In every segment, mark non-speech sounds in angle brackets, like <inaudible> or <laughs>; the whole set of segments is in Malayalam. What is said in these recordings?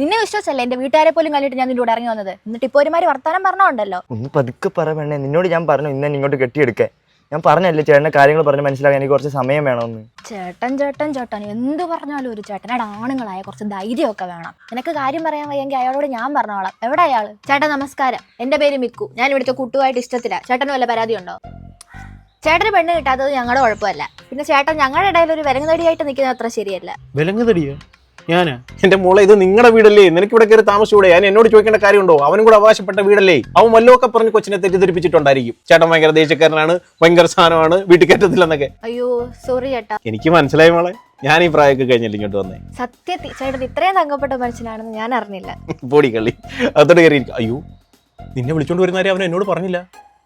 നിന്നെ വിശ്വസല്ലേ എന്റെ വീട്ടുകാരെ പോലും കണ്ടിട്ട് ഞാൻ നിന്റെ കൂടെ ഇറങ്ങി വന്നത്. എന്നിട്ട് ഇപ്പൊ ഒരുമാതിരി വർത്താനം പറഞ്ഞോണ്ടല്ലോ. ഒന്ന് പതുക്കെ പറ വേണേ നിന്നോട് ഞാൻ പറഞ്ഞു ഇന്നെ ഇങ്ങോട്ട് കെട്ടിയെടുക്കേ ഞാൻ പറഞ്ഞല്ലേ ചേട്ടന്റെ കാര്യങ്ങൾ പറഞ്ഞ് മനസ്സിലാക്കാൻ എനിക്ക് കുറച്ച് സമയം വേണമെന്ന്. ചേട്ടൻ ചേട്ടൻ ചേട്ടൻ എന്ത് പറഞ്ഞാലും ഒരു ചേട്ടനോട് ആണുങ്ങളായ കുറച്ച് ധൈര്യമൊക്കെ വേണം. നിനക്ക് കാര്യം പറയാൻ വയ്യെങ്കിൽ അയാളോട് ഞാൻ പറഞ്ഞോളാം. എവിടെ അയാൾ? ചേട്ടൻ നമസ്കാരം. എന്റെ പേര് മിക്കു. ഞാൻ ഇവിടുത്തെ കുട്ടുമായിട്ട് ഇഷ്ടത്തില്ല ചേട്ടന് വല്ല പരാതി ഉണ്ടോ ചേട്ടന് പെണ്ണ് കിട്ടാത്തത് ഞങ്ങളുടെ കുഴപ്പമല്ല. പിന്നെ ചേട്ടൻ ഞങ്ങളുടെ ഇടയിൽ ഒരു വിലങ്ങുതടിയായിട്ട് നിൽക്കുന്നത് അത്ര ശരിയല്ല. വിലങ്ങുതടിയോ ഞാനാ? എന്റെ മോളെ ഇത് നിങ്ങളുടെ വീടല്ലേ? നിനക്ക് ഇവിടെ കയറി താമസിച്ചൂടെ? ഞാൻ എന്നോട് ചോദിക്കേണ്ട കാര്യമുണ്ടോ? അവനും കൂടെ അവകാശപ്പെട്ട വീടല്ലേ? അവൻ വല്ലതൊക്കെ പറഞ്ഞ് കൊച്ചിനെ തെറ്റിദ്ധരിപ്പിച്ചിട്ടുണ്ടായിരിക്കും. ചേട്ടൻ ഭയങ്കര ദേശക്കാരനാണ് ഭയങ്കര സാധനമാണ് വീട്ടിൽ കയറ്റത്തില്ലെന്നൊക്കെ. അയ്യോ സോറി ചേട്ടാ. എനിക്ക് മനസ്സിലായി മോളെ. ഞാൻ ഈ പ്രായമൊക്കെ കഴിഞ്ഞില്ല ഇങ്ങോട്ട് വന്നേ. സത്യത്തിൽ ചേട്ടൻ ഇത്രയും തങ്കപ്പെട്ട മനുഷ്യനാണെന്ന് ഞാൻ അറിഞ്ഞില്ല. പൊടി കള്ളി. അതോട് കയറി ഇരിക്കും. അയ്യോ നിന്നെ വിളിച്ചോണ്ട് വരുന്ന കാര്യം അവൻ എന്നോട് പറഞ്ഞില്ല.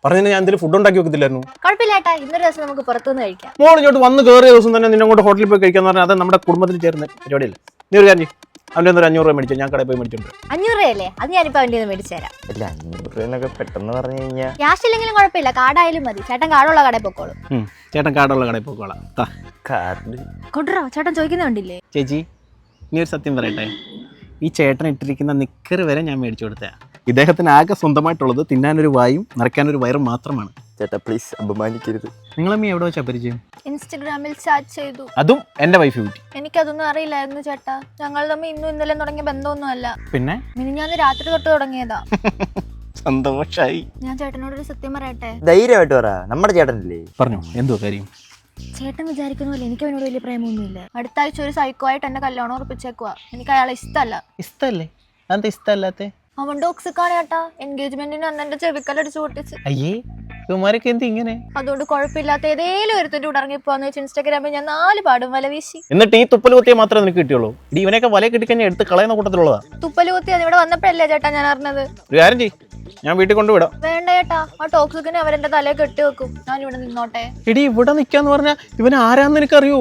പറഞ്ഞാൽ ഞാൻ എന്തെങ്കിലും ഫുഡ് ഉണ്ടാക്കി വെക്കത്തില്ലായിരുന്നു. കുഴപ്പമില്ല ചേട്ടാ ഇന്നൊരു ദിവസം നമുക്ക് പുറത്തുനിന്ന് കഴിക്കാം. മോൾ ഇങ്ങോട്ട് വന്ന് കയറിയ ദിവസം തന്നെ നിന്നെ ഹോട്ടലിൽ പോയി കഴിക്കാന്ന് പറഞ്ഞാൽ അത് നമ്മുടെ കുടുംബത്തിൽ ചേർന്ന പരിപാടിയല്ല? നീ ഒരു കാര്യം അവന്റെ ഒരു അഞ്ഞൂറ് രൂപ മേടിച്ചു. ഞാൻ കടയിൽ പോയി മേടിച്ചോണ്ട് വരാം. അഞ്ഞൂറ് രൂപയല്ലേ? അത് ഞാനിപ്പോ അവന്റെ നിന്ന് മേടിച്ചു തരാം. അല്ല അഞ്ഞൂറ് രൂപയന്നൊക്കെ പെട്ടെന്ന് പറഞ്ഞു കഴിഞ്ഞാൽ ക്യാഷ് ഇല്ലെങ്കിലും കുഴപ്പമില്ല. കാർഡായാലും മതി. ചേട്ടൻ കാർഡുള്ള കടയിൽ പൊക്കോളൂ. ഉം. ചേട്ടൻ കാടുള്ള കടയിൽ പോയിക്കോളാം താ. കാർഡ്. കൊണ്ടുവരോ. ചേട്ടൻ ചോദിക്കുന്നുണ്ടില്ലേ ചേച്ചി നീ ഒരു സത്യം പറയട്ടെ. ഈ ചേട്ടൻ ഇട്ടിരിക്കുന്ന നിക്കർ വരെ ഞാൻ മേടിച്ചു കൊടുത്തതാ ഇദ്ദേഹത്തിന് ആകെ സ്വന്തമായിട്ടുള്ളത് തിന്നാനൊരു വായും നിറയ്ക്കാനൊരു വയറും മാത്രമാണ്. ചേട്ടാ പ്ലീസ് അപമാനിക്കരുത്. നിങ്ങളമ്മ എവിടെ വെച്ചാ പരിചയം? ഇൻസ്റ്റഗ്രാമിൽ ചാറ്റ് ചെയ്തു. അതും എന്റെ വൈഫ് കൂട്ടി എനിക്കതൊന്നും അറിയില്ലായിരുന്നു ചേട്ടാ. ഞങ്ങൾ തമ്മിൽ ഇന്നും ഇന്നലെ തുടങ്ങിയ ബന്ധമൊന്നും അല്ല പിന്നെ? മിനിഞ്ഞാന്ന് രാത്രി തൊട്ട് തുടങ്ങിയതാ. <laughs> സന്തോഷായി. ഞാൻ ചേട്ടനോട് ഒരു സത്യം പറയട്ടെ? ധൈര്യമായിട്ട് പറ. നമ്മുടെ ചേട്ടനല്ലേ? പറഞ്ഞു എന്തോ കാര്യം? ചേട്ടൻ വിചാരിക്കുന്ന പോലെ എനിക്ക് അവനോട് വലിയ പ്രേമൊന്നുമില്ല. അടുത്ത ആഴ്ച ഒരു സൈക്കോ ആയിട്ട് എന്നെ കല്യാണം ഉറപ്പിച്ചേക്കുവാ. എനിക്ക് അയാളെ ഇഷ്ടമല്ല. ഇഷ്ടല്ലേ? അതെന്താ ഇഷ്ടമല്ലാത്തേ? അവൻ ടോക്സിക്കാണ് ചേട്ടാ. എൻഗേജ്മെന്റിന് അന്ന് എന്റെ ചെവിക്കലടിച്ച് പൊട്ടിച്ച്. അയ്യേ ഇവന്മാരൊക്കെ എന്ത് ഇങ്ങനെ? അതുകൊണ്ട് കുഴപ്പമില്ലാത്ത ഏതേലും ഒരുത്തന്റെ കൂടെ ഇറങ്ങിപ്പോന്ന് വെച്ച് ഇൻസ്റ്റാഗ്രാമിൽ ഞാൻ നാല് പാടും വല വീശി. എന്നിട്ട് ഈ തുപ്പൽ കുത്തിയെ മാത്രമേ നിനക്ക് കിട്ടിയുള്ളൂ? ഇടി ഇവനെയൊക്കെ വല കിട്ടിക്കഴിഞ്ഞാൽ എടുത്ത് കളയുന്ന കൂട്ടത്തിലുള്ളതാ. തുപ്പൽ കുത്തി അത് ഇവിടെ വന്നപ്പോഴല്ലേ ചേട്ടാ ഞാൻ അറിഞ്ഞത്? ഒരു കാര്യം ചെയ്യ്. ഞാൻ വീട്ടിൽ കൊണ്ടുവിടാം. വേണ്ട ചേട്ടാ ആ ടോക്സിക്കിനെ അവരെന്റെ തലയിൽ കെട്ടി വെക്കും. ഞാൻ ഇവിടെ നിന്നോട്ടെ. എടി ഇവിടെ നിൽക്കാന്ന് പറഞ്ഞാൽ ഇവൻ ആരാന്ന് എനിക്കറിയോ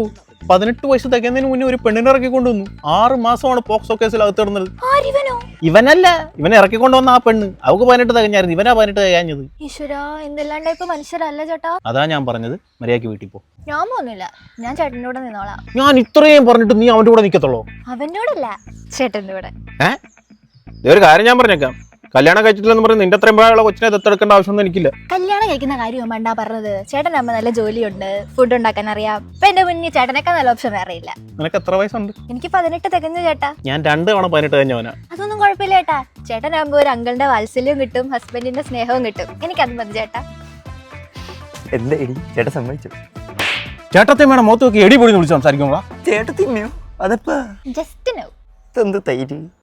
പതിനെട്ട് വയസ്സ് തികയുന്നതിന് മുന്നേ ഒരു പെണ്ണിനെ ഇറക്കി കൊണ്ടുവന്നു. ആറ് മാസമാണ് പോക്സോ കേസിൽ അകത്ത് കിടന്നത്. ആരിവനോ? ഇവനല്ല. ഇവനെ ഇറക്കി കൊണ്ടുവന്ന ആ പെണ്ണ്. അവക്ക് പതിനെട്ട് തികഞ്ഞായിരുന്നു. ഇവനാ പതിനെട്ട് തികഞ്ഞത് ഈശ്വരാ എന്തെല്ലാം ഇപ്പൊ മനുഷ്യരല്ല ചേട്ടാ? അതാ ഞാൻ പറഞ്ഞത്. മര്യാദയ്ക്ക് വീട്ടിൽ പോ. ഞാൻ പോകുന്നില്ല ഞാൻ ചേട്ടന്റെ കൂടെ നിന്നോളാം. ഞാൻ ഇത്രയും പറഞ്ഞിട്ട് നീ അവന്റെ കൂടെ നിക്കത്തുള്ളോ? അവന്റെ കൂടെ അല്ല ചേട്ടന്റെ കൂടെ. ഒരു കാര്യം ഞാൻ പറഞ്ഞേക്കാം. കല്യാണം കഴിച്ചിട്ടില്ലെന്ന് പറഞ്ഞ് നിന്റെ അത്രയും പ്രായമുള്ള കൊച്ചിനെ ദത്തെടുക്കേണ്ട ആവശ്യമൊന്നും എനിക്കില്ല. കല്യാണം കഴിക്കുന്ന കാര്യം വേണ്ട പറഞ്ഞത്. ചേട്ടൻ അമ്മ നല്ല ജോലിയുണ്ട് ഫുഡ് ഉണ്ടാക്കാൻ അറിയാം. ഇപ്പൊ എന്റെ മുന്നിൽ ചേട്ടനൊക്കെ നല്ല ഓപ്ഷൻ വേറെ ഇല്ല. നിനക്ക് എത്ര വയസ്സുണ്ട്? എനിക്ക് പതിനെട്ട് തികഞ്ഞു ചേട്ടാ. ഞാൻ രണ്ട് തവണ പതിനെട്ട് കഴിഞ്ഞവനാ അതൊന്നും കുഴപ്പമില്ല ചേട്ടാ. ചേട്ടനാകുമ്പോ ഒരു അങ്കിളിന്റെ വാത്സല്യം കിട്ടും ഹസ്ബൻഡിന്റെ സ്നേഹവും കിട്ടും. എനിക്ക് അത് മതി ചേട്ടാ. എന്താ എടി? ചേട്ടൻ സമ്മതിച്ചു? ചേട്ടത്തെ വേണം മുഖത്ത് നോക്കി എടി പൊടി വിളിച്ച് സംസാരിക്കുമ്പോളാ ചേട്ടത്തിമ്മയോ? അതപ്പാ? ജസ്റ്റ് നോ ഇതെന്ത് തൈര്?